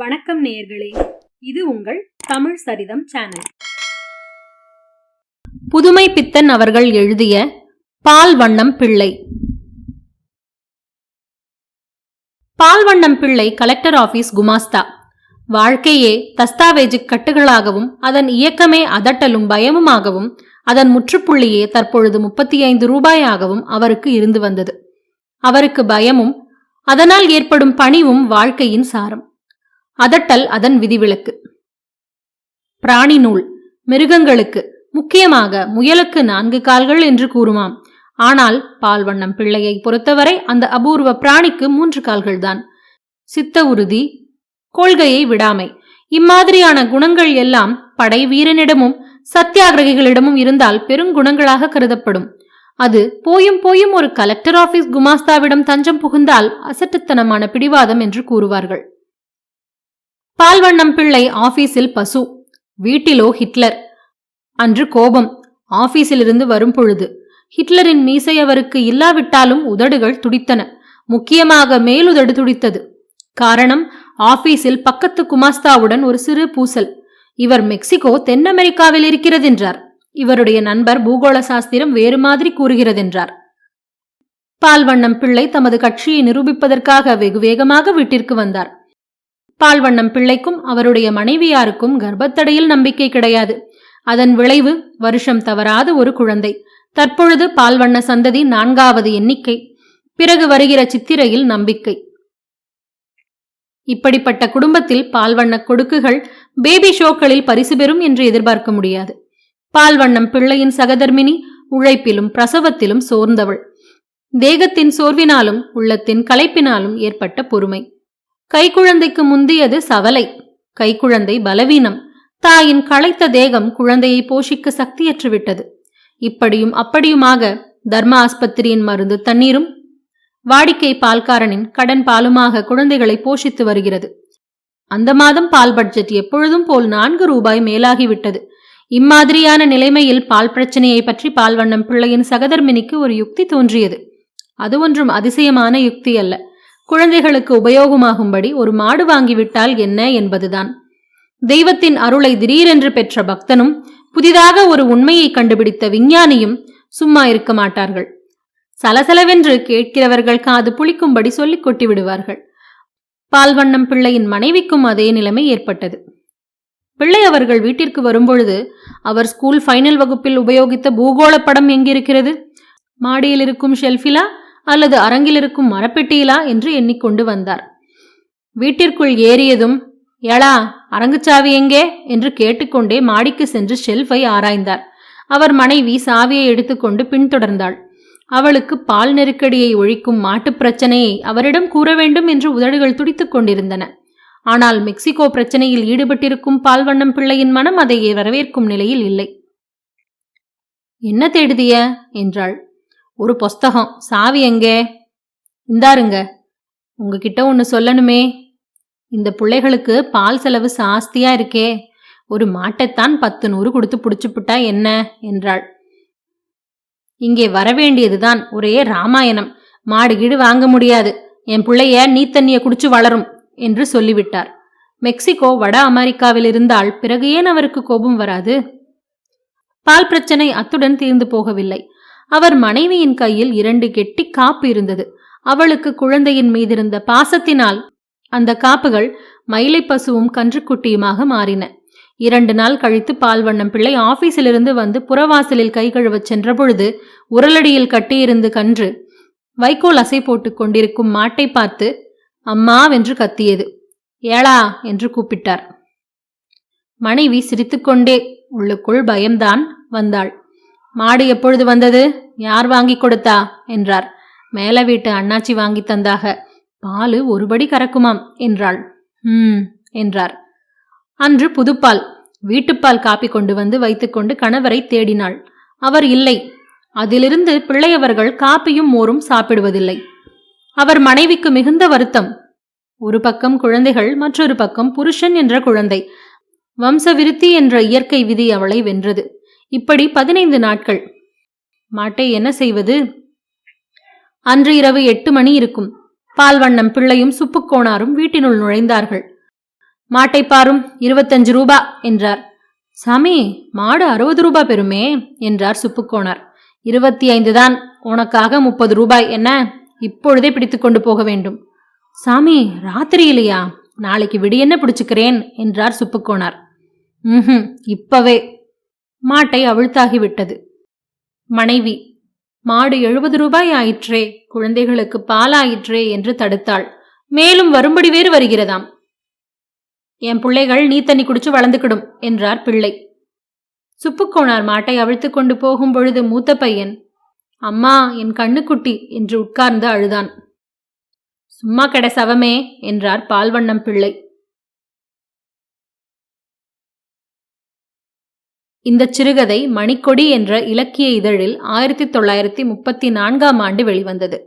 வணக்கம் நேயர்களே இது உங்கள் தமிழ் சரிதம் சேனல். புதுமை பித்தன் அவர்கள் எழுதிய பால் வண்ணம் பிள்ளை. பால்வண்ணம் பிள்ளை கலெக்டர் ஆபீஸ் குமாஸ்தா. வாழ்க்கையே தஸ்தாவேஜு கட்டுகளாகவும் அதன் இயக்கமே அதட்டலும் பயமுமாகவும் அதன் முற்றுப்புள்ளியே தற்பொழுது முப்பத்தி ஐந்து ரூபாயாகவும் அவருக்கு இருந்து வந்தது. அவருக்கு பயமும் அதனால் ஏற்படும் பணிவும் வாழ்க்கையின் சாரம். அதட்டல் அதன் விதிவிலக்கு. பிராணி நூல் மிருகங்களுக்கு முக்கியமாக முயலுக்கு நான்கு கால்கள் என்று கூறுமாம். ஆனால் பால்வண்ணம் பிள்ளையை பொறுத்தவரை அந்த அபூர்வ பிராணிக்கு மூன்று கால்கள்தான். சித்த உறுதி கொள்கையை விடாமை. இம்மாதிரியான குணங்கள் எல்லாம் படை வீரனிடமும் சத்தியாகிரகிகளிடமும் இருந்தால் பெருங்குணங்களாக கருதப்படும். அது போயும் போயும் ஒரு கலெக்டர் ஆபீஸ் குமாஸ்தாவிடம் தஞ்சம் புகுந்தால் அசட்டுத்தனமான பிடிவாதம் என்று கூறுவார்கள். பால்வண்ணம் பிள்ளை ஆபீஸில் பசு. வீட்டிலோ ஹிட்லர். அன்று கோபம். ஆபீஸிலிருந்து வரும் பொழுது. ஹிட்லரின் மீசை அவருக்கு இல்லாவிட்டாலும் உதடுகள் துடித்தன. முக்கியமாக மேலுதடு துடித்தது. காரணம் ஆபீஸில் பக்கத்து குமாஸ்தாவுடன் ஒரு சிறு பூசல். இவர் மெக்சிகோ தென் அமெரிக்காவில் இருக்கிறதென்றார். இவருடைய நண்பர் பூகோள சாஸ்திரம் வேறு மாதிரி கூறுகிறதென்றார். பால்வண்ணம் பிள்ளை தமது கட்சியை நிரூபிப்பதற்காக வெகு வேகமாக வீட்டிற்கு வந்தார். பால்வண்ணம் பிள்ளைக்கும் அவருடைய மனைவியாருக்கும் கர்ப்பத்தடையில் நம்பிக்கை கிடையாது. அதன் விளைவு வருஷம் தவறாத ஒரு குழந்தை. தற்பொழுது பால்வண்ண சந்ததி நான்காவது எண்ணிக்கை. பிறகு வருகிற சித்திரையில் நம்பிக்கை. இப்படிப்பட்ட குடும்பத்தில் பால்வண்ண கொடுக்குகள் பேபி ஷோக்களில் பரிசு பெறும் என்று எதிர்பார்க்க முடியாது. பால்வண்ணம் பிள்ளையின் சகதர்மினி உழைப்பிலும் பிரசவத்திலும் சோர்ந்தவள். தேகத்தின் சோர்வினாலும் உள்ளத்தின் களைப்பினாலும் ஏற்பட்ட பொறுமை. கைக்குழந்தைக்கு முந்தியது சவலை. கைக்குழந்தை பலவீனம். தாயின் களைத்த தேகம் குழந்தையை போஷிக்க சக்தியற்று விட்டது. இப்படியும் அப்படியுமாக தர்ம ஆஸ்பத்திரியின் மருந்து தண்ணீரும் வாடிக்கை பால்காரனின் கடன் பாலுமாக குழந்தைகளை போஷித்து வருகிறது. அந்த மாதம் பால் பட்ஜெட் எப்பொழுதும் போல் நான்கு ரூபாய் மேலாகிவிட்டது இம்மாதிரியான நிலைமையில் பால் பிரச்சனையை பற்றி பால்வண்ணம் பிள்ளையின் சகதர்மினிக்கு ஒரு யுக்தி தோன்றியது. அது ஒன்றும் அதிசயமான யுக்தி அல்ல. குழந்தைகளுக்கு உபயோகமாகும்படி ஒரு மாடு வாங்கிவிட்டால் என்ன என்பதுதான். தெய்வத்தின் அருளை திடீரென்று பெற்ற பக்தனும் புதிதாக ஒரு உண்மையை கண்டுபிடித்த விஞ்ஞானியும் சும்மா இருக்க மாட்டார்கள். சலசலவென்று கேட்கிறவர்கள் காது புளிக்கும்படி சொல்லிக் கொட்டி விடுவார்கள் பால்வண்ணம் பிள்ளையின் மனைவிக்கும் அதே நிலைமை ஏற்பட்டது. பிள்ளை அவர்கள் வீட்டிற்கு வரும்பொழுது அவர் ஸ்கூல் ஃபைனல் வகுப்பில் உபயோகித்த பூகோள படம் எங்கிருக்கிறது? மாடியில் இருக்கும் ஷெல்ஃபிலா? அல்லது அரங்கில் இருக்கும் மரப்பெட்டியிலா என்று எண்ணிக்கொண்டு வந்தார். வீட்டிற்குள் ஏறியதும் ஏளா அரங்குச்சாவி எங்கே? என்று கேட்டுக்கொண்டே மாடிக்கு சென்று ஷெல்ஃபை ஆராய்ந்தார். அவர் மனைவி சாவியை எடுத்துக்கொண்டு பின்தொடர்ந்தாள். அவளுக்கு பால் நெருக்கடியை ஒழிக்கும் மாட்டுப் பிரச்சனையை அவரிடம் கூற வேண்டும் என்று உதடுகள் துடித்துக் கொண்டிருந்தன. ஆனால் மெக்சிகோ பிரச்சனையில் ஈடுபட்டிருக்கும் பால்வண்ணம் பிள்ளையின் மனம் அதை வரவேற்கும் நிலையில் இல்லை. என்ன தேடுதிய? என்றாள். ஒரு புஸ்தகம். சாவி எங்கே? இந்தாருங்க. உங்ககிட்ட ஒன்று சொல்லணுமே. இந்த பிள்ளைகளுக்கு பால் செலவு சாஸ்தியா இருக்கே. ஒரு மாட்டைத்தான் பத்து நூறு கொடுத்து புடிச்சுப்புட்டா என்ன? என்றாள். இங்கே வரவேண்டியதுதான் ஒரே ராமாயணம். மாடு கீடு வாங்க முடியாது. என் பிள்ளைய நீ தண்ணிய குடிச்சு வளரும் என்று சொல்லிவிட்டார். மெக்சிகோ வட அமெரிக்காவில் இருந்தால் பிறகு ஏன் அவருக்கு கோபம் வராது? பால் பிரச்சனை அத்துடன் தீர்ந்து போகவில்லை. அவர் மனைவியின் கையில் இரண்டு கெட்டி காப்பு இருந்தது. அவளுக்கு குழந்தையின் மீதிருந்த பாசத்தினால் அந்த காப்புகள் மயிலை பசுவும் கன்றுக்குட்டியுமாக மாறின. இரண்டு நாள் கழித்து பால்வண்ணம் பிள்ளை ஆபீஸிலிருந்து வந்து புறவாசலில் கை கழுவச் சென்றபொழுது உரலடியில் கட்டியிருந்து கன்று வைக்கோல் அசை போட்டுக் கொண்டிருக்கும் மாட்டை பார்த்து அம்மா வென்று கத்தியது. ஏளா என்று கூப்பிட்டார். மனைவி சிரித்துக்கொண்டே உள்ளுக்குள் பயம்தான் வந்தாள். மாடு எப்பொழுது வந்தது? யார் வாங்கி கொடுத்தா? என்றார். மேல வீட்டு அண்ணாச்சி வாங்கி தந்தாக. பாலு ஒருபடி கறக்குமாம் என்றாள். ம் என்றார். அன்று புதுப்பால் வீட்டுப்பால் காப்பி கொண்டு வந்து வைத்துக்கொண்டு கணவரை தேடினாள். அவர் இல்லை. அதிலிருந்து பிள்ளையவர்கள் காப்பியும் மோரும் சாப்பிடுவதில்லை. அவர் மனைவிக்கு மிகுந்த வருத்தம். ஒரு பக்கம் குழந்தைகள் மற்றொரு பக்கம் புருஷன் என்ற குழந்தை. வம்சவிருத்தி என்ற இயற்கை விதி அவளை வென்றது. இப்படி பதினைந்து நாட்கள். மாட்டை என்ன செய்வது? அன்று இரவு எட்டு மணி இருக்கும். பால்வண்ணம் பிள்ளையும் சுப்புக்கோணாரும் வீட்டினுள் நுழைந்தார்கள். மாட்டை பாரும் இருபத்தஞ்சு ரூபா என்றார். சாமி மாடு அறுபது ரூபா பெறுமே என்றார் சுப்புக்கோணார். இருபத்தி ஐந்து தான் உனக்காக முப்பது ரூபாய். என்ன? இப்பொழுதே பிடித்துக்கொண்டு போக வேண்டும். சாமி ராத்திரியிலையா? நாளைக்கு விடியென்ன பிடிச்சுக்கிறேன் என்றார் சுப்புக்கோணார். ம் இப்பவே. மாட்டை அவிழ்த்தாகிவிட்டது. மனைவி மாடு எழுபது ரூபாய் ஆயிற்றே குழந்தைகளுக்கு பாலாயிற்றே என்று தடுத்தாள். மேலும் வரும்படி வேறு வருகிறதாம். என் பிள்ளைகள் நீ தண்ணி குடிச்சு வளர்ந்துக்கிடும் என்றார் பிள்ளை. சுப்புக்கோணார் மாட்டை அவிழ்த்து கொண்டு போகும் பொழுது மூத்த பையன் அம்மா என் கண்ணுக்குட்டி என்று உட்கார்ந்து அழுதான். சும்மா கெட சவமே என்றார் பால்வண்ணம் பிள்ளை. இந்த சிறுகதை மணிக்கொடி என்ற இலக்கிய இதழில் ஆயிரத்தி தொள்ளாயிரத்தி முப்பத்தி நான்காம் ஆண்டு வெளிவந்தது.